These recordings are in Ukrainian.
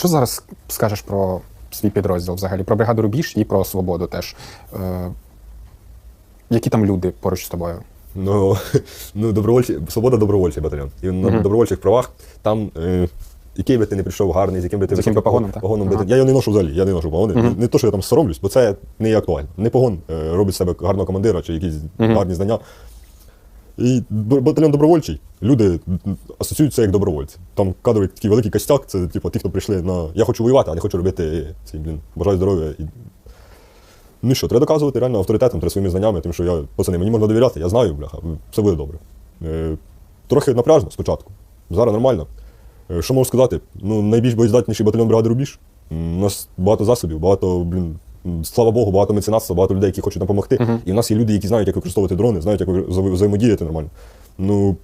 Що зараз скажеш про свій підрозділ взагалі? Про бригаду Рубіж і про свободу теж. Е, які там люди поруч з тобою? Ну, ну добровольчі, свобода добровольчий батальйон. І на Мгм. добровольчих правах там. Е, який би ти не прийшов гарний, з яким би ти З яким би погоном, так? погоном би Ага. ти- Я його не ношу взагалі, я не ношу погони. Мгм. Не то, що я там соромлюсь, бо це не є актуально. Не погон е, робить з себе гарного командира чи якісь Мгм. гарні знання. І батальйон добровольчий, люди м, асоціюють це як добровольці. Там кадровий такий великий костяк, це типу ті, хто прийшли на Я хочу воювати, а не хочу робити цей, блін, бажаю здоров'я. І... Ну що, треба доказувати реально авторитетом, треба своїми знаннями, тим, що я, пацани, мені можна довіряти, я знаю, бляха, все буде добре. Е, трохи напряжно спочатку. Зараз нормально. Е, Що можу сказати? Ну, найбільш боєздатніший батальйон бригади Рубіж. У нас багато засобів, багато, блін, слава Богу, багато меценатства, багато людей, які хочуть нам допомогти. Мгм. І в нас є люди, які знають, як використовувати дрони, знають, як взаємодіяти нормально. Ну,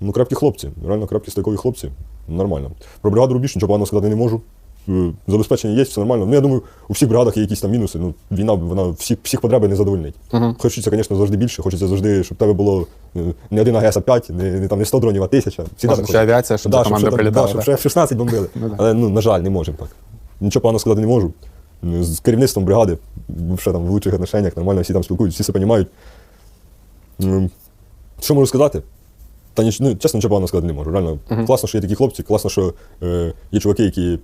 ну, крепкі хлопці, реально крепкі стойкові хлопці. Нормально. Про бригаду Рубіж нічого поганого сказати не можу. Е, Забезпечення є, все нормально. Ну, я думаю, у всіх бригадах є якісь там мінуси. Ну, війна, вона всіх, всіх потреби не задовольнить. Мгм. Хочеться, звісно, завжди більше. Хочеться завжди, щоб в тебе було е, не один АГС, а 5, не, не, там, не 100 дронів, а 1000. Всі ще авіація, щоб за команду ще, там- прилітала, да, щоб ще 16 бомбили. Ну. Але, ну, на жаль, не можемо так. Нічого поганого сказати не можу. З керівництвом бригади, ще там в лучших отношеннях, нормально всі там спілкуються, всі все розуміють. Що можу сказати? Та ніч, ну, чесно, нічого поганого сказати не можу. Реально, Мгм. класно, що є такі хлопці, класно, що е, є чуваки, які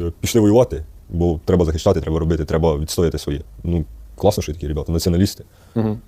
е, пішли воювати, бо треба захищати, треба робити, треба відстояти своє. Ну, класно, що є такі ребята, націоналісти. Мгм.